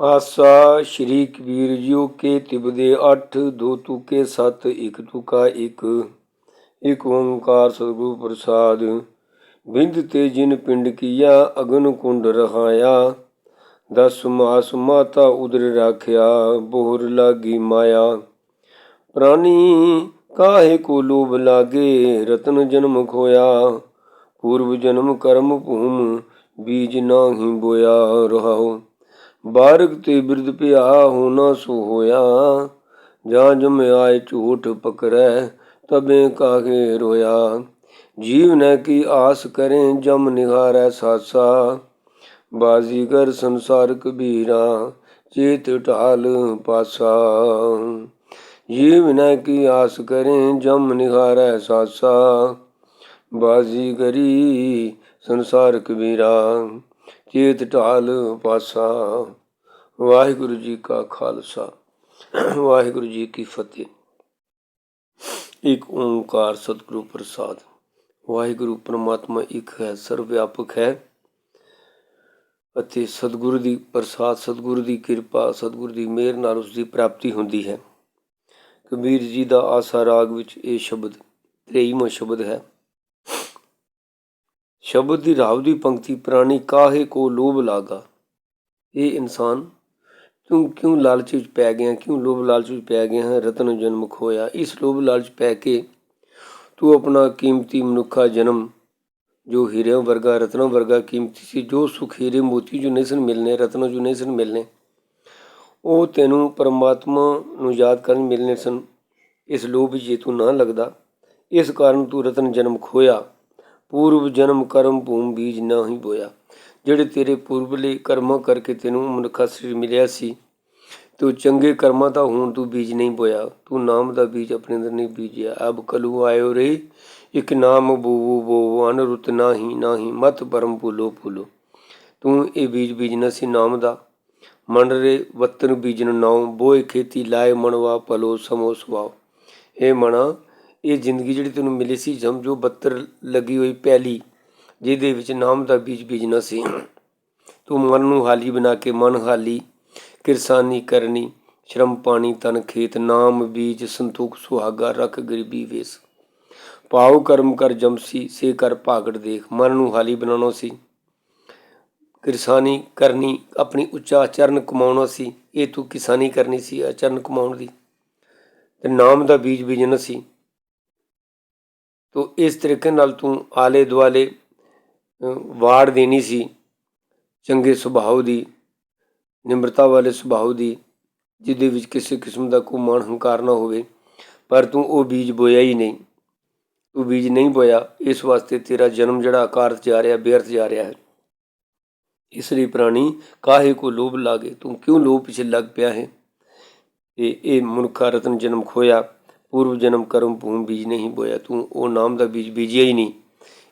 ਆਸਾ ਸ਼੍ਰੀ Kabir JIO ਕੇ ਤਿਬਦੇ 8 ਦੋ ਤੁਕੇ 7 ਇੱਕ ਤੁਕਾ, ਇੱਕ। ਇੱਕ ਓੰਕਾਰ ਸਤਿਗੁਰੂ ਪ੍ਰਸਾਦ। ਬਿੰਦ ਤੇ ਜਿਨ ਪਿੰਡ ਕੀਆ, ਅਗਨ ਕੁੰਡ ਰਹਾਇਆ। ਦਸ ਮਾਸ ਮਾਤਾ ਉਦਰ ਰਾਖਿਆ, ਬੋਹਰ ਲਾਗੀ ਮਾਇਆ। ਪ੍ਰਾਨੀ ਕਾਹੇ ਕੋ ਲੋਭ ਲਾਗੇ, ਰਤਨ ਜਨਮ ਖੋਇਆ। ਪੂਰਵ ਜਨਮ ਕਰਮ ਭੂਮ, ਬੀਜ ਨਾਹੀ ਬੋਇਆ ਰਹਾਉ ਬਾਰਕ ਤੇ ਬਿਰਦ ਪਿਆ ਹੋਣਾ ਸੋ ਹੋਇਆ। ਜਾਂ ਜਮ ਆਏ ਝੂਠ ਪਕੜੈ, ਤਬੇ ਕਾਹੇ ਰੋਇਆ। ਜੀਵ ਨ ਕੀ ਆਸ ਕਰੇ, ਜਮ ਨਿਹਾਰੈ ਸਾਸਾ। ਬਾਜ਼ੀਗਰ ਸੰਸਾਰ ਕਬੀਰਾ ਚੇਤ ਢਾਲ ਪਾਸਾ। ਜੀਵ ਨੇ ਕੀ ਆਸ ਕਰੇ, ਜਮ ਨਿਹਾਰੈ ਸਾਸਾ। ਬਾਜ਼ੀਗਰੀ ਸੰਸਾਰ ਕਬੀਰਾ ਚੇਤ ਢਾਲ ਪਾਸਾ। ਵਾਹਿਗੁਰੂ ਜੀ ਕਾ ਖਾਲਸਾ, ਵਾਹਿਗੁਰੂ ਜੀ ਕੀ ਫਤਿਹ। ਇੱਕ ਓੰਕਾਰ ਸਤਿਗੁਰੂ ਪ੍ਰਸਾਦ। ਵਾਹਿਗੁਰੂ ਪਰਮਾਤਮਾ ਇੱਕ ਹੈ ਸਰਵ ਵਿਆਪਕ ਹੈ ਅਤੇ ਸਤਿਗੁਰੂ ਦੀ ਪ੍ਰਸਾਦ, ਸਤਿਗੁਰੂ ਦੀ ਕਿਰਪਾ, ਸਤਿਗੁਰੂ ਦੀ ਮਿਹਰ ਨਾਲ ਉਸ ਦੀ ਪ੍ਰਾਪਤੀ ਹੁੰਦੀ ਹੈ। ਕਬੀਰ ਜੀ ਦਾ ਆਸਾ ਰਾਗ ਵਿੱਚ ਇਹ ਸ਼ਬਦ 23ਵਾਂ ਸ਼ਬਦ ਹੈ। ਸ਼ਬਦ ਦੀ ਰਾਵ ਦੀ ਪੰਕਤੀ ਪ੍ਰਾਣੀ ਕਾਹੇ ਕੋ ਲੋਭ ਲਾਗਾ। ਇਹ ਇਨਸਾਨ ਤੂੰ ਕਿਉਂ ਲਾਲਚ ਵਿੱਚ ਪੈ ਗਿਆ, ਕਿਉਂ ਲੋਭ ਲਾਲਚ ਵਿੱਚ ਪੈ ਗਿਆ ਹੈ, ਰਤਨ ਜਨਮ ਖੋਇਆ। ਇਸ ਲੋਭ ਲਾਲਚ ਪੈ ਕੇ ਤੂੰ ਆਪਣਾ ਕੀਮਤੀ ਮਨੁੱਖਾ ਜਨਮ, ਜੋ ਹੀਰਿਆਂ ਵਰਗਾ, ਰਤਨਾਂ ਵਰਗਾ ਕੀਮਤੀ ਸੀ, ਜੋ ਸੁਖ ਹੀਰੇ ਮੋਤੀ ਜੋ ਨਹੀਂ ਸਨ ਮਿਲਨੇ, ਰਤਨ ਜੋ ਨਹੀਂ ਸਨ ਮਿਲਨੇ, ਉਹ ਤੈਨੂੰ ਪਰਮਾਤਮਾ ਨੂੰ ਯਾਦ ਕਰਨ ਮਿਲਨੇ ਸਨ। ਇਸ ਲੋਭ ਵਿੱਚ ਜੇ ਤੂੰ ਨਾ ਲੱਗਦਾ, ਇਸ ਕਾਰਨ ਤੂੰ ਰਤਨ ਜਨਮ ਖੋਇਆ। ਪੂਰਵ ਜਨਮ ਕਰਮ ਭੂਮ ਬੀਜ ਨਾ ਹੀ ਬੋਇਆ। ਜਿਹੜੇ ਤੇਰੇ ਪੂਰਬਲੇ ਕਰਮਾਂ ਕਰਕੇ ਤੈਨੂੰ ਮਨੁੱਖਾ ਸਰੀਰ ਮਿਲਿਆ ਸੀ, ਤੂੰ ਚੰਗੇ ਕਰਮਾਂ ਦਾ ਹੁਣ ਤੂੰ ਬੀਜ ਨਹੀਂ ਬੋਇਆ। ਤੂੰ ਨਾਮ ਦਾ ਬੀਜ ਆਪਣੇ ਅੰਦਰ ਨਹੀਂ ਬੀਜਿਆ। ਅਬ ਕਲੂ ਆਇਓ ਰੇ ਇਕ ਨਾਮ ਬੂਬੂ ਬੋ ਅਨਰੁਤ ਨਾਹੀ ਨਾਹੀ, ਮਤ ਪਰਮ ਭੁਲੋ ਭੁਲੋ। ਤੂੰ ਇਹ ਬੀਜ ਬੀਜਣਾ ਸੀ ਨਾਮ ਦਾ। ਮਨ ਰੇ ਵਤਨ ਬੀਜਨ ਨਾਉ, ਬੋਏ ਖੇਤੀ ਲਾਏ ਮਨਵਾ ਪਲੋ ਸਮੋ ਸਵਾਓ ਇਹ ਮਣਾ ਇਹ ਜ਼ਿੰਦਗੀ ਜਿਹੜੀ ਤੈਨੂੰ ਮਿਲੀ ਸੀ ਜਮ ਜੋ ਬੱਤਰ ਲੱਗੀ ਹੋਈ ਪਹਿਲੀ ਜਿਹਦੇ ਵਿੱਚ ਨਾਮ ਦਾ ਬੀਜ ਬੀਜਣਾ ਸੀ। ਤੂੰ ਮਨ ਨੂੰ ਹਾਲੀ ਬਣਾ ਕੇ ਮਨ ਹਾਲੀ, ਕਿਰਸਾਨੀ ਕਰਨੀ, ਸ਼ਰਮ ਪਾਣੀ ਤਨ ਖੇਤ, ਨਾਮ ਬੀਜ ਸੰਤੋਖ ਸੁਹਾਗਾ, ਰਖ ਗਰੀਬੀ ਵੇਸ। ਪਾਉ ਕਰਮ ਕਰ ਜਮਸੀ, ਸੇ ਕਰ ਭਾਗੜ ਦੇਖ, ਮਨ ਨੂੰ ਹਾਲੀ ਬਣਾਉਣਾ ਸੀ। ਕਿਰਸਾਨੀ ਕਰਨੀ, ਆਪਣੀ ਉੱਚਾ ਆਚਰਨ ਕਮਾਉਣਾ ਸੀ, ਇਹ ਤੂੰ ਕਿਸਾਨੀ ਕਰਨੀ ਸੀ ਆਚਰਨ ਕਮਾਉਣ ਦੀ। ਤੇ ਨਾਮ ਦਾ ਬੀਜ ਬੀਜਣਾ ਸੀ। ਤੋ ਇਸ ਤਰੀਕੇ ਨਾਲ ਤੂੰ ਆਲੇ ਦੁਆਲੇ ਵਾੜ ਦੇਣੀ ਸੀ, ਚੰਗੇ ਸੁਭਾਅ ਦੀ, ਨਿਮਰਤਾ ਵਾਲੇ ਸੁਭਾਅ ਦੀ, ਜਿਹਦੇ ਵਿੱਚ ਕਿਸੇ ਕਿਸਮ ਦਾ ਕੋਈ ਮਾਣ ਹੰਕਾਰ ਨਾ ਹੋਵੇ, ਪਰ ਤੂੰ ਉਹ ਬੀਜ ਬੋਇਆ ਹੀ ਨਹੀਂ। ਤੂੰ ਬੀਜ ਨਹੀਂ ਬੋਇਆ, ਇਸ ਵਾਸਤੇ ਤੇਰਾ ਜਨਮ ਜਿਹੜਾ ਆਕਾਰ ਜਾ ਰਿਹਾ, ਬੇਅਰਥ ਜਾ ਰਿਹਾ ਹੈ। ਇਸ ਲਈ ਪ੍ਰਾਣੀ, ਕਾਹੇ ਕੋ ਲੋਭ ਲਾਗੇ? ਤੂੰ ਕਿਉਂ ਲੋਭ ਪਿਛੇ ਲੱਗ ਪਿਆ ਹੈ? ਇਹ ਇਹ ਮਨੁੱਖਾ ਰਤਨ ਜਨਮ ਖੋਇਆ। ਪੂਰਵ ਜਨਮ ਕਰਮ ਭੂਮ ਬੀਜ ਨਹੀਂ ਬੋਇਆ, ਤੂੰ ਉਹ ਨਾਮ ਦਾ ਬੀਜ ਬੀਜਿਆ ਹੀ ਨਹੀਂ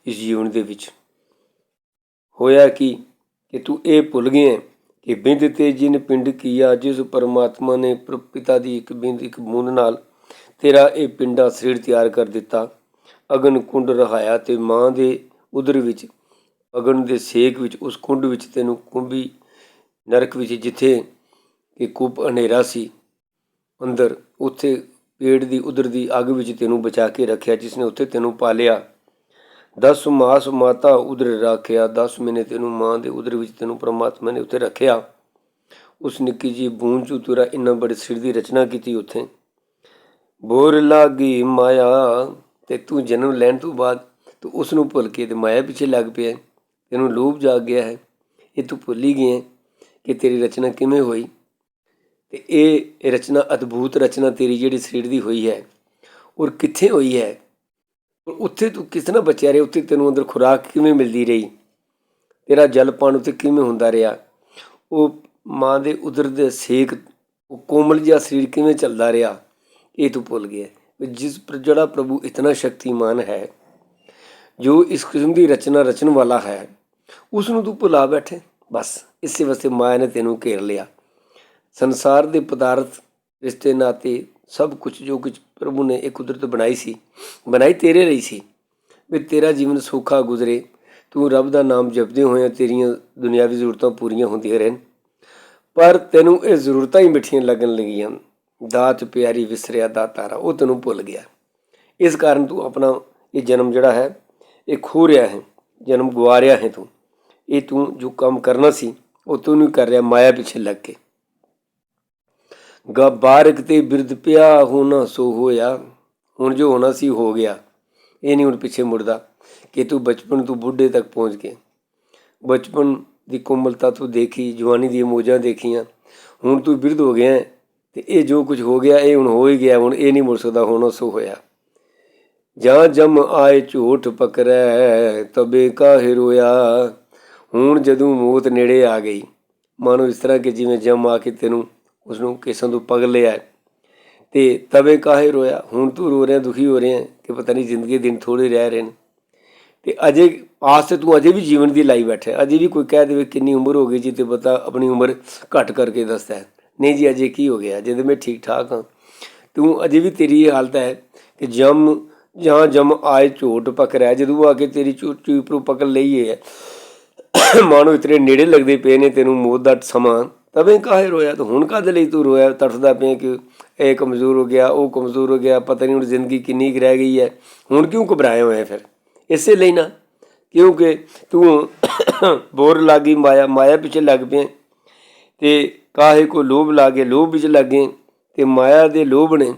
ਇਸ ਜੀਵਨ ਦੇ ਵਿੱਚ। ਹੋਇਆ ਕਿ ਕਿ ਤੂੰ ਇਹ ਭੁੱਲ ਗਿਆ ਕਿ ਬਿੰਦ ਤੇ ਜਿਨ ਪਿੰਡ ਕੀਆ, ਜਿਸ ਪਰਮਾਤਮਾ ਨੇ ਪਿਤਾ ਦੀ ਇੱਕ ਬਿੰਦ, ਇੱਕ ਬੂੰਦ ਨਾਲ ਤੇਰਾ ਇਹ ਪਿੰਡਾ ਸਰੀਰ ਤਿਆਰ ਕਰ ਦਿੱਤਾ। ਅਗਨ ਕੁੰਡ ਰਹਾਇਆ ਤੇ ਮਾਂ ਦੇ ਉਦਰ ਵਿੱਚ, ਅਗਨ ਦੇ ਸੇਕ ਵਿੱਚ, ਉਸ ਕੁੰਡ ਵਿੱਚ ਤੈਨੂੰ ਕੁੰਭੀ ਨਰਕ ਵਿੱਚ ਜਿੱਥੇ ਕਿ ਕੁੱਪ ਹਨੇਰਾ ਸੀ, ਅੰਦਰ ਉੱਥੇ ਪੇੜ ਦੀ ਉਦਰ ਦੀ ਅੱਗ ਵਿੱਚ ਤੈਨੂੰ ਬਚਾ ਕੇ ਰੱਖਿਆ ਜਿਸ ਨੇ ਉੱਥੇ ਤੈਨੂੰ ਪਾਲਿਆ। ਦਸ ਮਾਸ ਮਾਤਾ ਉਦਰ ਰੱਖਿਆ 10 ਮਹੀਨੇ ਤੈਨੂੰ ਮਾਂ ਦੇ ਉਦਰ ਵਿੱਚ ਤੈਨੂੰ ਪ੍ਰਮਾਤਮਾ ਨੇ ਉੱਥੇ ਰੱਖਿਆ। ਉਸ ਨਿੱਕੀ ਜੀ ਬੂੰਦ ਚੋਂ ਇੰਨਾ ਬੜੇ ਸਿਰ ਦੀ ਰਚਨਾ ਕੀਤੀ ਉੱਥੇ। ਬੋਰ ਲਾਗੀ ਮਾਇਆ ਤੇ ਤੂੰ ਜਨਮ ਲੈਣ ਤੋਂ ਬਾਅਦ ਤੂੰ ਉਸ ਨੂੰ ਭੁੱਲ ਕੇ ਤੇ ਮਾਇਆ ਪਿੱਛੇ ਲੱਗ ਪਿਆ। ਤੈਨੂੰ ਲੋਭ ਜਾਗ ਗਿਆ ਹੈ। ਇਹ ਤੂੰ ਭੁੱਲ ਹੀ ਗਿਆ ਕਿ ਤੇਰੀ ਰਚਨਾ ਕਿਵੇਂ ਹੋਈ? ਇਹ ਰਚਨਾ, ਅਦਭੁਤ ਰਚਨਾ ਤੇਰੀ ਜਿਹੜੀ ਸਰੀਰ ਦੀ ਹੋਈ ਹੈ ਔਰ ਕਿੱਥੇ ਹੋਈ ਹੈ ਔਰ ਉੱਥੇ ਤੂੰ ਕਿਸ ਤਰ੍ਹਾਂ ਬਚਿਆ ਰਿਹਾ, ਉੱਥੇ ਤੈਨੂੰ ਅੰਦਰ ਖੁਰਾਕ ਕਿਵੇਂ ਮਿਲਦੀ ਰਹੀ? ਤੇਰਾ ਜਲ ਪਾਣ ਉੱਤੇ ਕਿਵੇਂ ਹੁੰਦਾ ਰਿਹਾ? ਉਹ ਮਾਂ ਦੇ ਉਦਰ ਦੇ ਸੇਕ, ਉਹ ਕੋਮਲ ਜਿਹਾ ਸਰੀਰ ਕਿਵੇਂ ਚੱਲਦਾ ਰਿਹਾ? ਇਹ ਤੂੰ ਭੁੱਲ ਗਿਆ। ਜਿਸ ਜਿਹੜਾ ਪ੍ਰਭੂ ਇਤਨਾ ਸ਼ਕਤੀਮਾਨ ਹੈ, ਜੋ ਇਸ ਕਿਸਮ ਦੀ ਰਚਨਾ ਰਚਣ ਵਾਲਾ ਹੈ ਉਸ ਨੂੰ ਤੂੰ ਭੁਲਾ ਬੈਠੇ। ਬਸ, ਇਸੇ ਵਾਸਤੇ ਮਾਇਆ ਨੇ ਤੈਨੂੰ ਘੇਰ ਲਿਆ। ਸੰਸਾਰ ਦੇ ਪਦਾਰਥ, ਰਿਸ਼ਤੇ, ਨਾਤੇ, ਸਭ ਕੁਝ ਜੋ ਕੁਝ ਪ੍ਰਭੂ ਨੇ ਇਹ ਕੁਦਰਤ ਬਣਾਈ ਸੀ, ਬਣਾਈ ਤੇਰੇ ਲਈ ਸੀ, ਵੀ ਤੇਰਾ ਜੀਵਨ ਸੌਖਾ ਗੁਜ਼ਰੇ, ਤੂੰ ਰੱਬ ਦਾ ਨਾਮ ਜਪਦੇ ਹੋਇਆ ਤੇਰੀਆਂ ਦੁਨਿਆਵੀ ਜ਼ਰੂਰਤਾਂ ਪੂਰੀਆਂ ਹੁੰਦੀਆਂ ਰਹਿਣ। ਪਰ ਤੈਨੂੰ ਇਹ ਜ਼ਰੂਰਤਾਂ ਹੀ ਮਿੱਠੀਆਂ ਲੱਗਣ ਲੱਗੀਆਂ, ਦਾਤ ਪਿਆਰੀ ਵਿਸਰਿਆ ਦਾਤਾਰਾ ਉਹ ਤੈਨੂੰ ਭੁੱਲ ਗਿਆ। ਇਸ ਕਾਰਨ ਤੂੰ ਆਪਣਾ ਇਹ ਜਨਮ ਜਿਹੜਾ ਹੈ, ਇਹ ਖੋ ਰਿਹਾ ਹੈ, ਜਨਮ ਗਵਾ ਰਿਹਾ ਹੈ ਤੂੰ। ਇਹ ਤੂੰ ਜੋ ਕੰਮ ਕਰਨਾ ਸੀ, ਉਹ ਤੂੰ ਨਹੀਂ ਕਰ ਰਿਹਾ, ਮਾਇਆ ਪਿੱਛੇ ਲੱਗ ਕੇ। ਗਾ ਬਾਰਕ ਤੇ ਬਿਰਧ ਪਿਆ ਹੋਣਾ ਸੋ ਹੋਇਆ। ਹੁਣ ਜੋ ਹੋਣਾ ਸੀ ਹੋ ਗਿਆ। ਇਹ ਨਹੀਂ ਹੁਣ ਪਿੱਛੇ ਮੁੜਦਾ ਕਿ ਤੂੰ ਬਚਪਨ ਤੋਂ ਬੁੱਢੇ ਤੱਕ ਪਹੁੰਚ ਗਿਆ। ਬਚਪਨ ਦੀ ਕੋਮਲਤਾ ਤੂੰ ਦੇਖੀ, ਜਵਾਨੀ ਦੀਆਂ ਮੋਜਾਂ ਦੇਖੀਆਂ। ਹੁਣ ਤੂੰ ਬਿਰਧ ਹੋ ਗਿਆ ਹੈ ਤੇ ਇਹ ਜੋ ਕੁਝ ਹੋ ਗਿਆ, ਇਹ ਹੁਣ ਹੋ ਹੀ ਗਿਆ। ਹੁਣ ਇਹ ਨਹੀਂ ਮੁੜ ਸਕਦਾ ਹੋਣਾ ਸੋ ਹੋਇਆ। ਜਾਂ ਜਮ ਆਏ ਝੂਠ ਪਕੜੈ, ਤਬੇ ਕਾਹੇ ਰੋਇਆ। ਹੁਣ ਜਦੋਂ ਮੌਤ ਨੇੜੇ ਆ ਗਈ। ਮਾਨੋ ਇਸ ਤਰ੍ਹਾਂ ਕਿ ਜਿਵੇਂ ਜਮ ਆ ਕੇ ਤੈਨੂੰ ਉਸ ਨੂੰ ਕਿਸਾਂ ਤੋਂ ਪਗ ਲਿਆ। ਹੈ। ਤੇ ਤਬੇ ਕਾਹੇ ਰੋਇਆ? ਹੁਣ ਤੂੰ ਰੋ ਰਿਹਾ, ਦੁਖੀ ਹੋ ਰਿਹਾ ਕਿ ਪਤਾ ਨਹੀਂ ਜ਼ਿੰਦਗੀ ਦੇ ਦਿਨ ਥੋੜੇ ਰਹਿ ਰਹੇ ਨੇ। ਤੇ ਅਜੇ ਆਸ ਤੇ ਤੂੰ ਅਜੇ ਵੀ ਜੀਵਨ ਦੀ ਲਾਈ ਬੈਠਾ ਅਜੇ ਵੀ ਕੋਈ ਕਹਿ ਦੇਵੇ ਕਿੰਨੀ ਉਮਰ ਹੋ ਗਈ ਜੀ ਤੇ ਪਤਾ ਆਪਣੀ ਉਮਰ ਘੱਟ ਕਰਕੇ ਦੱਸਦਾ ਨਹੀਂ ਜੀ, ਅਜੇ ਕੀ ਹੋ ਗਿਆ? ਜਦੋਂ ਮੈਂ ਠੀਕ ਠਾਕ ਹਾਂ। ਤੂੰ ਅਜੇ ਵੀ ਤੇਰੀ ਇਹ ਹਾਲਤ ਹੈ ਕਿ ਜਮ, ਜਾਂ ਜਮ ਆਏ ਝੋਟ ਪਕੜਿਆ ਜਦੋਂ ਆ ਕੇ ਤੇਰੀ ਚੂਚੀ ਉੱਪਰੋਂ ਪਕੜ ਲਈਏ ਹੈ, ਮਾਨੋ ਇਤਨੇ ਨੇੜੇ ਲੱਗਦੇ ਪਏ ਨੇ, ਤੈਨੂੰ ਮੌਤ ਦਾ ਸਮਾਂ ਤਵੇਂ ਕਾਹੇ ਰੋਇਆ? ਤਾਂ ਹੁਣ ਕਾਹਦੇ ਲਈ ਤੂੰ ਰੋਇਆ? ਤੜਫਦਾ ਪਿਆ ਕਿ ਇਹ ਕਮਜ਼ੋਰ ਹੋ ਗਿਆ, ਉਹ ਕਮਜ਼ੋਰ ਹੋ ਗਿਆ, ਪਤਾ ਨਹੀਂ ਹੁਣ ਜ਼ਿੰਦਗੀ ਕਿੰਨੀ ਕੁ ਰਹਿ ਗਈ ਹੈ। ਹੁਣ ਕਿਉਂ ਘਬਰਾਇਆ ਹੋਇਆ ਫਿਰ? ਇਸੇ ਲਈ ਨਾ, ਕਿਉਂਕਿ ਤੂੰ ਬੋਰ ਲੱਗੀ ਮਾਇਆ ਮਾਇਆ ਪਿੱਛੇ ਲੱਗ ਪਿਆ। ਤੇ ਕਾਹੇ ਕੋ ਲੋਭ ਲਾਗੇ, ਲੋਭ ਵਿੱਚ ਲੱਗੇ, ਤੇ ਮਾਇਆ ਦੇ ਲੋਭ ਨੇ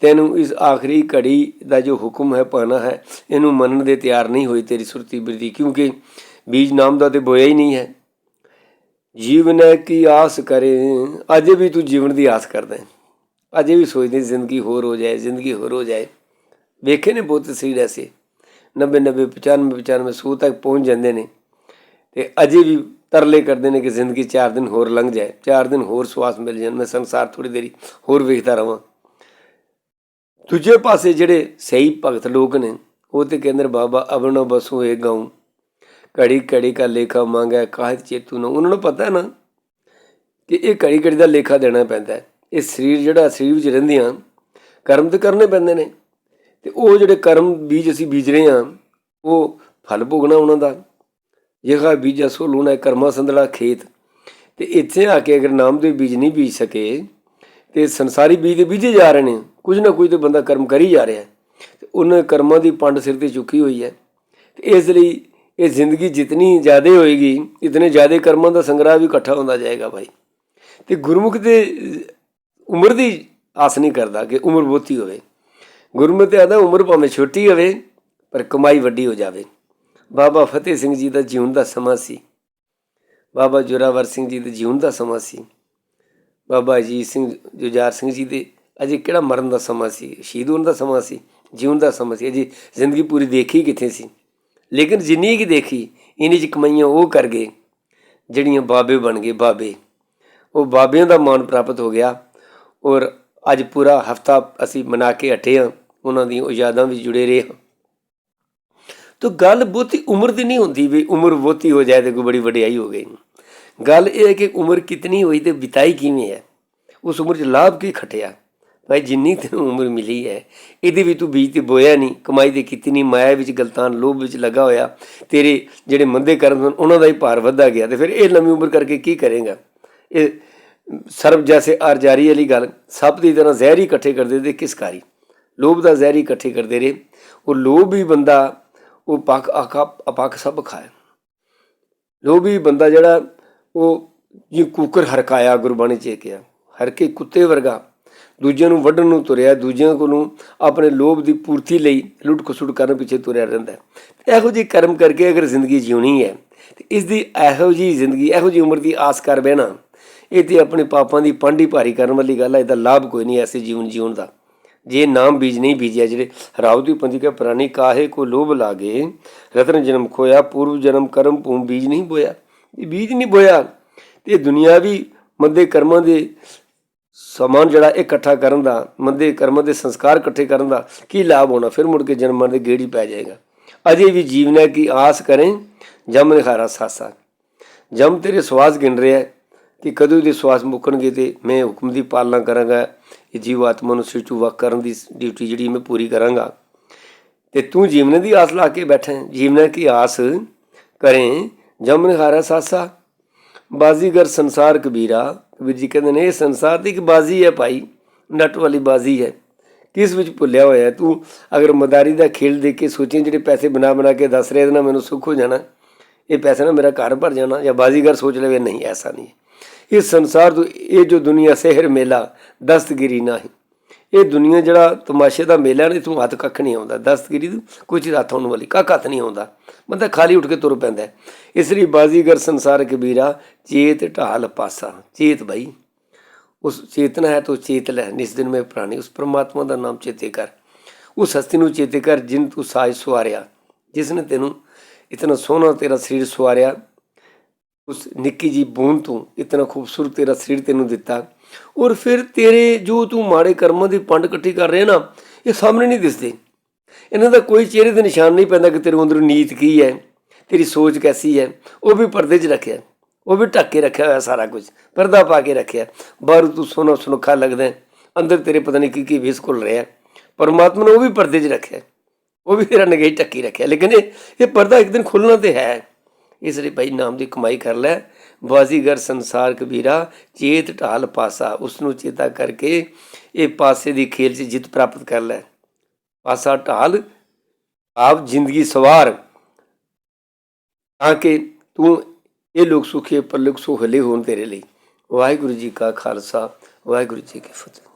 ਤੈਨੂੰ ਇਸ ਆਖਰੀ ਘੜੀ ਦਾ ਜੋ ਹੁਕਮ ਹੈ ਪਾਣਾ ਹੈ, ਇਹਨੂੰ ਮੰਨਣ ਦੇ ਤਿਆਰ ਨਹੀਂ ਹੋਈ ਤੇਰੀ ਸੁਰਤੀ ਬਿਰਦੀ, ਕਿਉਂਕਿ ਬੀਜ ਨਾਮ ਦਾ ਤੇ ਬੋਇਆ ਹੀ ਨਹੀਂ ਹੈ। ਜੀਵਨ ਹੈ ਕੀ ਆਸ ਕਰੇ, ਅਜੇ ਵੀ ਤੂੰ ਜੀਵਨ ਦੀ ਆਸ ਕਰਦਾ ਹੈ। ਅਜੇ ਵੀ ਸੋਚਦੇ ਜ਼ਿੰਦਗੀ ਹੋਰ ਹੋ ਜਾਏ, ਜ਼ਿੰਦਗੀ ਹੋਰ ਹੋ ਜਾਏ। ਵੇਖੇ ਨੇ ਬਹੁਤ ਸਰੀਰ ਐਸੇ 90 90 95 95 ਸੂ ਤੱਕ ਪਹੁੰਚ ਜਾਂਦੇ ਨੇ। ਤੇ ਅਜੇ ਵੀ ਤਰਲੇ ਕਰਦੇ ਨੇ ਕਿ ਜ਼ਿੰਦਗੀ 4 ਦਿਨ ਹੋਰ ਲੰਘ ਜਾਏ 4 ਦਿਨ ਹੋਰ ਸਵਾਸ ਮਿਲ ਜਾਣ। ਮੈਂ ਸੰਸਾਰ ਥੋੜੀ ਦੇਰੀ ਹੋਰ ਵੇਖਦਾ ਰਵਾਂ। ਦੂਜੇ ਪਾਸੇ ਜਿਹੜੇ ਸਹੀ ਭਗਤ ਲੋਕ ਨੇ, ਉਹ ਤੇ ਕਹਿੰਦੇ ਨੇ, ਬਾਬਾ ਅਵਨੋ ਬਸੂ ਇਹ ਗਾਉਂ। ਘੜੀ ਘੜੀ ਦਾ ਲੇਖਾ ਮੰਗੈ ਕਾਹਤ ਚੇਤੂ ਨਾ? ਉਹਨਾਂ ਨੂੰ ਪਤਾ ਨਾ ਕਿ ਇਹ ਘੜੀ ਘੜੀ ਦਾ ਲੇਖਾ ਦੇਣਾ ਪੈਂਦਾ ਹੈ। ਇਹ ਸਰੀਰ ਜਿਹੜਾ, ਸਰੀਰ ਵਿੱਚ ਰਹਿੰਦੀਆਂ, ਕਰਮ ਤੇ ਕਰਨੇ ਪੈਂਦੇ ਨੇ। ਤੇ ਉਹ ਜਿਹੜੇ ਕਰਮ ਬੀਜ ਅਸੀਂ ਬੀਜ ਰਹੇ ਹਾਂ, ਉਹ ਫਲ ਭੋਗਣਾ ਉਹਨਾਂ ਦਾ। ਜਿਹੜਾ ਬੀਜਾ ਸੋ ਲੂਣਾ ਹੈ ਕਰਮਾ ਸੰਦਲਾ ਖੇਤ। ਤੇ ਇੱਥੇ ਆ ਕੇ ਅਗਰ ਨਾਮ ਦੇ ਬੀਜ ਨਹੀਂ ਬੀਜ ਸਕੇ, ਤੇ ਸੰਸਾਰੀ ਬੀਜ ਦੇ ਬੀਜੇ ਜਾ ਰਹੇ ਨੇ। ਕੁਝ ਨਾ ਕੁਝ ਤੇ ਬੰਦਾ ਕਰਮ ਕਰੀ ਜਾ ਰਿਹਾ ਹੈ। ਤੇ ਉਹਨਾਂ ਕਰਮਾਂ ਦੀ ਪੰਡ ਸਿਰ ਤੇ ਚੁੱਕੀ ਹੋਈ ਹੈ। ਤੇ ਇਸ ਲਈ ਇਹ ਜ਼ਿੰਦਗੀ ਜਿਤਨੀ ਜ਼ਿਆਦਾ ਹੋਏਗੀ, ਇਤਨੇ ਜ਼ਿਆਦਾ ਕਰਮਾਂ ਦਾ ਸੰਗ੍ਰਹ ਵੀ ਇਕੱਠਾ ਹੁੰਦਾ ਜਾਏਗਾ ਭਾਈ। ਤੇ ਗੁਰਮੁਖ ਤੇ ਉਮਰ ਦੀ ਆਸ ਨਹੀਂ ਕਰਦਾ ਕਿ ਉਮਰ ਬਹੁਤੀ ਹੋਵੇ। ਗੁਰਮੁਖ ਤੇ ਆਦਾ ਉਮਰ ਭਾਵੇਂ ਛੋਟੀ ਹੋਵੇ, ਪਰ ਕਮਾਈ ਵੱਡੀ ਹੋ ਜਾਵੇ। ਬਾਬਾ ਫਤਿਹ ਸਿੰਘ ਜੀ ਦਾ ਜੀਵਨ ਦਾ ਸਮਾਂ ਸੀ। ਬਾਬਾ ਜੋਰਾਵਰ ਸਿੰਘ ਜੀ ਦੇ ਜੀਵਨ ਦਾ ਸਮਾਂ ਸੀ। ਬਾਬਾ ਅਜੀਤ ਸਿੰਘ, ਜੁਝਾਰ ਸਿੰਘ ਜੀ ਦੇ ਅਜੇ ਕਿਹੜਾ ਮਰਨ ਦਾ ਸਮਾਂ ਸੀ? ਸ਼ਹੀਦ ਹੋਣ ਦਾ ਸਮਾਂ ਸੀ ਜੀਵਨ ਦਾ ਸਮਾਂ ਸੀ। ਅਜੇ ਜ਼ਿੰਦਗੀ ਪੂਰੀ ਦੇਖੀ ਕਿੱਥੇ ਸੀ? ਲੇਕਿਨ ਜਿੰਨੀ ਕੀ ਦੇਖੀ, ਇਨੀ ਚ ਕਮਾਈਆਂ ਉਹ ਕਰ ਗਏ, ਜਿਹੜੀਆਂ ਬਾਬੇ ਬਣ ਗਏ ਬਾਬੇ। ਉਹ ਬਾਬਿਆਂ ਦਾ ਮਾਣ ਪ੍ਰਾਪਤ ਹੋ ਗਿਆ ਔਰ ਅੱਜ ਪੂਰਾ ਹਫਤਾ ਅਸੀਂ ਮਨਾ ਕੇ ਹਟੇ ਹਾਂ, ਉਹਨਾਂ ਦੀਆਂ ਯਾਦਾਂ ਵਿੱਚ ਜੁੜੇ ਰਹੇ ਹਾਂ। ਤੋ ਗੱਲ ਬਹੁਤੀ ਉਮਰ ਦੀ ਨਹੀਂ ਹੁੰਦੀ ਵੀ ਉਮਰ ਬਹੁਤੀ ਹੋ ਜਾਏ ਤੇ ਕੋਈ ਬੜੀ ਵਡਿਆਈ ਹੋ ਗਈ। ਗੱਲ ਇਹ ਹੈ ਕਿ ਉਮਰ ਕਿਤਨੀ ਹੋਈ ਤੇ ਬਿਤਾਈ ਕਿਵੇਂ ਹੈ, ਉਸ ਉਮਰ 'ਚ ਲਾਭ ਕੀ ਖਟਿਆ? ਭਾਈ ਜਿੰਨੀ ਤੈਨੂੰ ਉਮਰ ਮਿਲੀ ਹੈ, ਇਹਦੇ ਵਿੱਚ ਤੂੰ ਬੀਜ ਤੇ ਬੋਇਆ ਨਹੀਂ, ਕਮਾਈ ਤੇ ਕੀਤੀ ਨਹੀਂ, ਮਾਇਆ ਵਿੱਚ ਗਲਤਾਨ ਲੋਭ ਵਿੱਚ ਲੱਗਾ ਹੋਇਆ, ਤੇਰੇ ਜਿਹੜੇ ਮੰਦੇ ਕਰਮ ਹਨ ਉਹਨਾਂ ਦਾ ਹੀ ਭਾਰ ਵੱਧਾ ਗਿਆ ਤੇ ਫਿਰ ਇਹ ਲੰਮੀ ਉਮਰ ਕਰਕੇ ਕੀ ਕਰੇਗਾ? ਇਹ ਸਰਬ ਜੈਸੇ ਆਰ ਜਾਰੀ ਵਾਲੀ ਗੱਲ, ਸਭ ਦੀ ਤਰ੍ਹਾਂ ਜ਼ਹਿਰ ਹੀ ਇਕੱਠੇ ਕਰਦੇ ਤੇ ਕਿਸ ਕਾਰੀ ਲੋਭ ਦਾ ਜ਼ਹਿਰ ਹੀ ਇਕੱਠੇ ਕਰਦੇ ਰਹੇ। ਉਹ ਲੋਭ ਹੀ ਬੰਦਾ, ਉਹ ਪੱਕ ਆਖਾ ਅਪੱਕ ਸਭ ਖਾਏ। ਲੋਭੀ ਬੰਦਾ ਜਿਹੜਾ ਉਹ ਜੀ ਕੁਕਰ ਹਰਕਾਇਆ, ਗੁਰਬਾਣੀ ਚ ਇਹ ਕਿਹਾ, ਹਰਕੇ ਕੁੱਤੇ ਵਰਗਾ। ਦੂਜਿਆਂ ਨੂੰ ਵੱਢਣ ਨੂੰ ਤੁਰਿਆ, ਦੂਜਿਆਂ ਕੋਲੋਂ ਆਪਣੇ ਲੋਭ ਦੀ ਪੂਰਤੀ ਲਈ ਲੁੱਟ ਖਸੁੱਟ ਕਰਨ ਪਿੱਛੇ ਤੁਰਿਆ ਰਹਿੰਦਾ ਹੈ। ਇਹੋ ਜਿਹੇ ਕਰਮ ਕਰਕੇ ਅਗਰ ਜ਼ਿੰਦਗੀ ਜਿਉਣੀ ਹੈ, ਤੇ ਇਸ ਦੀ ਇਹੋ ਜਿਹੀ ਜ਼ਿੰਦਗੀ, ਇਹੋ ਜਿਹੀ ਉਮਰ ਦੀ ਆਸ ਕਰ ਬਹਿਣਾ, ਇਹ ਤੇ ਆਪਣੇ ਪਾਪਾਂ ਦੀ ਪਾਂਡੀ ਭਾਰੀ ਕਰਨ ਵਾਲੀ ਗੱਲ ਹੈ, ਇਹਦਾ ਲਾਭ ਕੋਈ ਨਹੀਂ ਐਸੇ ਜੀਵਨ ਜਿਉਣ ਦਾ। ਜੇ ਨਾਮ ਬੀਜ ਨਹੀਂ ਬੀਜਿਆ, ਜਿਹੜੇ ਰਾਉਤੀ ਪੰਥੀ ਕੇ ਪ੍ਰਾਨੀ ਕਾਹੇ ਕੋ ਲੋਭ ਲਾਗੇ, ਰਤਨ ਜਨਮ ਖੋਇਆ, ਪੂਰਵ ਜਨਮ ਕਰਮ ਭੂਮ ਬੀਜ ਨਹੀਂ ਬੋਇਆ। ਇਹ ਬੀਜ ਨਹੀਂ ਬੋਇਆ। ਤੇ ਦੁਨਿਆਵੀ ਮੰਦੇ ਕਰਮਾਂ ਦੇ ਸਮਾਨ ਜਿਹੜਾ ਇਕੱਠਾ ਕਰਨ ਦਾ, ਮੰਦੇ ਕਰਮ ਦੇ ਸੰਸਕਾਰ ਇਕੱਠੇ ਕਰਨ ਦਾ ਕੀ ਲਾਭ ਹੋਣਾ? ਫਿਰ ਮੁੜ ਕੇ ਜਨਮਾਂ ਦੇ ਗੇੜੀ ਪੈ ਜਾਏਗਾ। ਅਜੇ ਵੀ ਜੀਵਨ ਕੀ ਆਸ ਕਰੇ, ਜਮ ਨਿਖਾਰਾ ਸਾਸਾ ਜਮ ਤੇਰੇ ਸਵਾਸ ਗਿਣ ਰਿਹਾ ਕਿ ਕਦੋਂ ਦੇ ਸਵਾਸ ਮੁੱਕਣਗੇ ਤੇ ਮੈਂ ਹੁਕਮ ਦੀ ਪਾਲਣਾ ਕਰਾਂਗਾ। ਇਹ ਜੀਵ ਆਤਮਾ ਨੂੰ ਸਿਰ ਵਕ ਕਰਨ ਦੀ ਡਿਊਟੀ ਜਿਹੜੀ ਮੈਂ ਪੂਰੀ ਕਰਾਂਗਾ। ਤੇ ਤੂੰ ਜੀਵਨ ਦੀ ਆਸ ਲਾ ਕੇ ਬੈਠਾ ਹੈ। ਜੀਵਨ ਕੀ ਆਸ ਕਰੇ, ਜਮ ਨਿਖਾਰਾ ਸਾਸਾ ਬਾਜ਼ੀਗਰ ਸੰਸਾਰ ਕਬੀਰਾ ਕਬੀਰ ਜੀ ਕਹਿੰਦੇ ਨੇ, ਇਹ ਸੰਸਾਰ ਦੀ ਇੱਕ ਬਾਜ਼ੀ ਹੈ ਭਾਈ, ਨਟ ਵਾਲੀ ਬਾਜ਼ੀ ਹੈ। ਕਿਸ ਵਿੱਚ ਭੁੱਲਿਆ ਹੋਇਆ ਤੂੰ ਅਗਰ ਮਦਾਰੀ ਦਾ ਖੇਲ ਦੇਖ ਕੇ ਸੋਚੀ, ਜਿਹੜੇ ਪੈਸੇ ਬਣਾ ਬਣਾ ਕੇ ਦੱਸ ਰਿਹਾ ਇਹਦੇ ਨਾਲ ਮੈਨੂੰ ਸੁੱਖ ਹੋ ਜਾਣਾ। ਇਹ ਪੈਸੇ ਨਾ ਮੇਰਾ ਘਰ ਭਰ ਜਾਣਾ ਜਾਂ ਬਾਜ਼ੀਗਰ ਸੋਚ ਲਵੇ, ਨਹੀਂ, ਐਸਾ ਨਹੀਂ ਇਸ ਸੰਸਾਰ ਤੋਂ ਇਹ ਜੋ ਦੁਨੀਆ, ਸਹਿਰ, ਮੇਲਾ, ਦਸਤਗਿਰੀ ਨਾ ਨਹੀਂ। ਇਹ ਦੁਨੀਆ ਜਿਹੜਾ ਤਮਾਸ਼ੇ ਦਾ ਮੇਲਾ ਨੇ ਤੂੰ ਹੱਥ ਕੱਖ ਨਹੀਂ ਆਉਂਦਾ। ਦਸਤਗਿਰੀ ਕੋਈ ਚੀਜ਼ ਹੱਥ ਆਉਣ ਵਾਲੀ, ਕੱਖ ਹੱਥ ਨਹੀਂ ਆਉਂਦਾ। ਬੰਦਾ ਖਾਲੀ ਉੱਠ ਕੇ ਤੁਰ ਪੈਂਦਾ ਇਸ ਲਈ ਬਾਜ਼ੀਗਰ ਸੰਸਾਰ ਕਬੀਰਾ, ਚੇਤ ਢਾਲ ਪਾਸਾ। ਚੇਤ ਭਾਈ ਉਸ ਚੇਤਨਾ ਹੈ ਤੋ ਚੇਤ ਲੈ। ਨਿਸ ਦਿਨ ਮੈਂ ਪ੍ਰਾਣੀ, ਉਸ ਪਰਮਾਤਮਾ ਦਾ ਨਾਮ ਚੇਤੇ ਕਰ। ਉਸ ਹਸਤੀ ਨੂੰ ਚੇਤੇ ਕਰ, ਜਿਨ ਤੂੰ ਸਾਜ ਸਵਾਰਿਆ ਜਿਸ ਨੇ ਤੈਨੂੰ ਇਤਨਾ ਸੋਹਣਾ ਤੇਰਾ ਸਰੀਰ ਸਵਾਰਿਆ ਉਸ ਨਿੱਕੀ ਜੀ ਬੂੰਦ ਤੋਂ ਇਤਨਾ ਖੂਬਸੂਰਤ ਤੇਰਾ ਸਰੀਰ ਤੈਨੂੰ ਦਿੱਤਾ। ਔਰ ਫਿਰ ਤੇਰੇ ਜੋ ਤੂੰ ਮਾੜੇ ਕਰਮਾਂ ਦੀ ਪੰਡ ਇਕੱਠੀ ਕਰ ਰਿਹਾ ਨਾ, ਇਹ ਸਾਹਮਣੇ ਨਹੀਂ ਦਿਸਦੇ। ਇਹਨਾਂ ਦਾ ਕੋਈ ਚਿਹਰੇ ਤੇ ਨਿਸ਼ਾਨ ਨਹੀਂ ਪੈਂਦਾ ਕਿ ਤੇਰੇ ਅੰਦਰ ਨੀਤ ਕੀ ਹੈ, ਤੇਰੀ ਸੋਚ ਕੈਸੀ ਹੈ, ਉਹ ਵੀ ਪਰਦੇ 'ਚ ਰੱਖਿਆ, ਉਹ ਵੀ ਢੱਕ ਕੇ ਰੱਖਿਆ ਹੋਇਆ ਸਾਰਾ ਕੁਝ ਪਰਦਾ ਪਾ ਕੇ ਰੱਖਿਆ। ਬਾਹਰ ਤੂੰ ਸੋਹਣਾ ਸੁਨੱਖਾ ਲੱਗਦਾ ਅੰਦਰ ਤੇਰੇ ਪਤਾ ਨਹੀਂ ਕੀ ਕੀ ਵੇਸ ਘੁਲ ਰਿਹਾ ਪਰਮਾਤਮਾ ਨੇ ਉਹ ਵੀ ਪਰਦੇ 'ਚ ਰੱਖਿਆ, ਉਹ ਵੀ ਤੇਰਾ ਨਗਾਈ ਢੱਕੀ ਰੱਖਿਆ। ਲੇਕਿਨ ਇਹ ਇਹ ਪਰਦਾ ਇੱਕ ਦਿਨ ਖੁੱਲਣਾ ਤੇ ਹੈ। ਇਸ ਲਈ ਭਾਈ ਨਾਮ ਦੀ ਕਮਾਈ ਕਰ ਲੈ। ਬਾਜ਼ੀਗਰ ਸੰਸਾਰ ਕਬੀਰਾ, ਚੇਤ ਢਾਲ ਪਾਸਾ ਉਸ ਨੂੰ ਚੇਤਾ ਕਰਕੇ ਇਹ ਪਾਸੇ ਦੀ ਖੇਲ 'ਚ ਜਿੱਤ ਪ੍ਰਾਪਤ ਕਰ ਲੈ। ਪਾਸਾ ਢਾਲ, ਆਪ ਜ਼ਿੰਦਗੀ ਸਵਾਰ। ਤਾਂ ਕਿ ਤੂੰ ਇਹ ਲੋਕ ਸੁਖੇ ਪਰਲੋਕ ਸੁਹਲੇ ਹੋਣ ਤੇਰੇ ਲਈ। ਵਾਹਿਗੁਰੂ ਜੀ ਕਾ ਖਾਲਸਾ, ਵਾਹਿਗੁਰੂ ਜੀ ਕੀ ਫਤਿਹ।